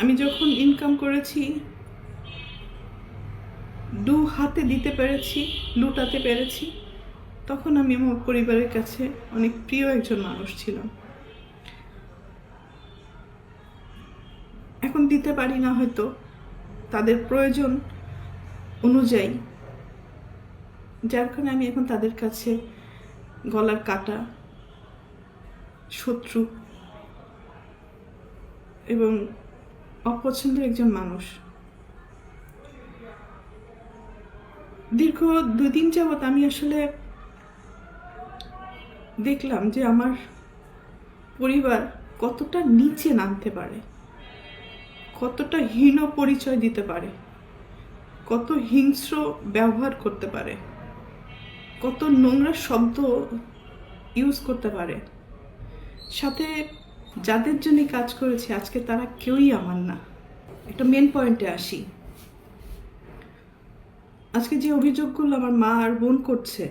আমি যখন ইনকাম করেছি, দু হাতে দিতে পেরেছি, লুটাতে পেরেছি, তখন আমি আমার পরিবারের কাছে অনেক প্রিয় একজন মানুষ ছিলাম। এখন দিতে পারি না হয়তো, তাদের প্রয়োজন অনুযায়ী। যার কারণে আমি এখন তাদের কাছে গলার কাটা, শত্রু এবং অপছন্দের একজন মানুষ। দীর্ঘ দুদিন যাবৎ আমি আসলে দেখলাম যে আমার পরিবার কতটা নিচে নামতে পারে, কতটা হীন পরিচয় দিতে পারে, কত হিংস্র ব্যবহার করতে পারে, কত নোংরা শব্দ ইউজ করতে পারে। সাথে যাদের জন্য কাজ করেছি, আজকে তারা কেউই আমার না। একটা মেন পয়েন্টে আসি। আজকে যে অভিযোগগুলো আমার মা আর বোন করছে,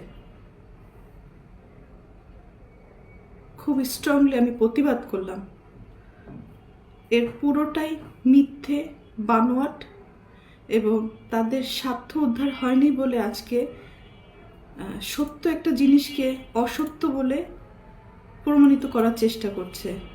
খুব স্ট্রংলি আমি প্রতিবাদ করলাম। এর পুরোটাই মিথ্যে, বানোয়াট এবং তাদের স্বার্থ উদ্ধার হয়নি বলে আজকে সত্য একটা জিনিসকে অসত্য বলে প্রমাণিত করার চেষ্টা করছে।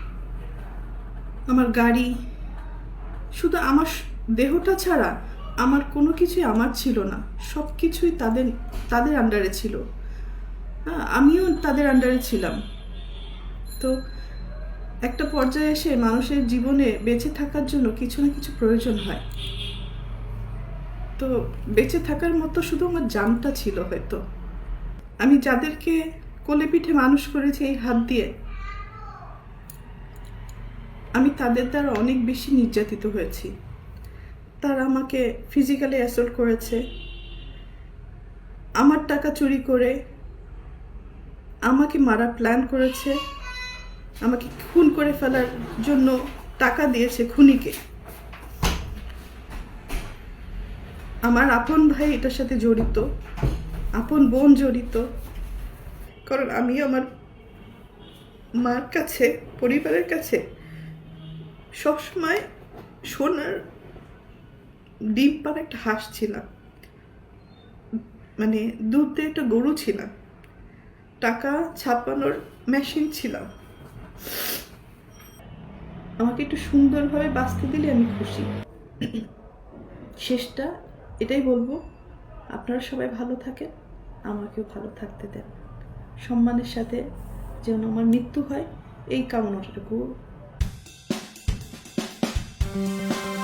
আমার গাড়ি, শুধু আমার দেহটা ছাড়া আমার কোনো কিছুই আমার ছিল না। সব কিছুই তাদের তাদের আন্ডারে ছিল। হ্যাঁ আমিও তাদের আন্ডারে ছিলাম। তো একটা পর্যায়ে এসে মানুষের জীবনে বেঁচে থাকার জন্য কিছু না কিছু প্রয়োজন হয়। তো বেঁচে থাকার মতো শুধু আমার জানটা ছিল হয়তো। আমি যাদেরকে কোলে পিঠে মানুষ করেছি এই হাত দিয়ে আমি তাদের দ্বারা অনেক বেশি নির্যাতিত হয়েছি। তারা আমাকে ফিজিক্যালি অ্যাসল্ট করেছে। আমার টাকা চুরি করে আমাকে মারা প্ল্যান করেছে। আমাকে খুন করে ফেলার জন্য টাকা দিয়েছে খুনিকে। আমার আপন ভাই এটার সাথে জড়িত। আপন বোন জড়িত। কারণ আমি আমার মার কাছে, পরিবারের কাছে সবসময় সোনার ডিম পার একটা হাঁস ছিলাম। মানে দুধ একটা গরু ছিলাম। টাকা ছাপানোর মেশিন ছিলাম। আমাকে একটু সুন্দরভাবে বাঁচতে দিলে আমি খুশি। শেষটা এটাই বলব, আপনারা সবাই ভালো থাকেন, আমাকেও ভালো থাকতে দেন। সম্মানের সাথে যেন আমার মৃত্যু হয়, এই কামনাটুকু। you